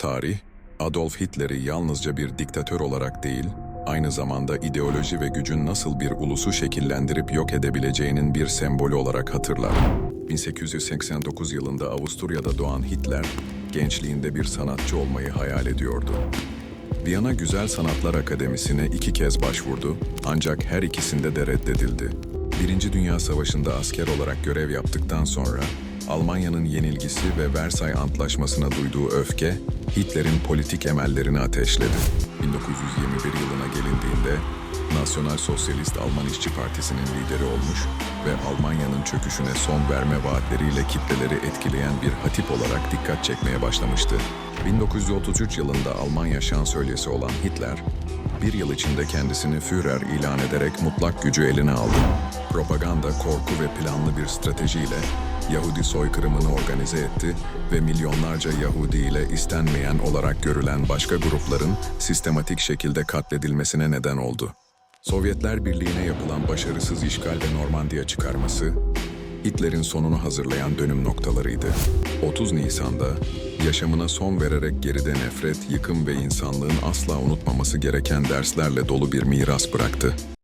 Tarih, Adolf Hitler'i yalnızca bir diktatör olarak değil, aynı zamanda ideoloji ve gücün nasıl bir ulusu şekillendirip yok edebileceğinin bir sembolü olarak hatırlar. 1889 yılında Avusturya'da doğan Hitler, gençliğinde bir sanatçı olmayı hayal ediyordu. Viyana Güzel Sanatlar Akademisi'ne iki kez başvurdu ancak her ikisinde de reddedildi. Birinci Dünya Savaşı'nda asker olarak görev yaptıktan sonra Almanya'nın yenilgisi ve Versay Antlaşması'na duyduğu öfke Hitler'in politik emellerini ateşledi. 1921 yılına gelindiğinde Nasyonal Sosyalist Alman İşçi Partisi'nin lideri olmuş ve Almanya'nın çöküşüne son verme vaatleriyle kitleleri etkileyen bir hatip olarak dikkat çekmeye başlamıştı. 1933 yılında Almanya şansölyesi olan Hitler, bir yıl içinde kendisini Führer ilan ederek mutlak gücü eline aldı. Propaganda, korku ve planlı bir stratejiyle Yahudi soykırımını organize etti ve milyonlarca Yahudi ile istenmeyen olarak görülen başka grupların sistematik şekilde katledilmesine neden oldu. Sovyetler Birliği'ne yapılan başarısız işgal ve Normandiya çıkarması, Hitler'in sonunu hazırlayan dönüm noktalarıydı. 30 Nisan'da yaşamına son vererek geride nefret, yıkım ve insanlığın asla unutmaması gereken derslerle dolu bir miras bıraktı.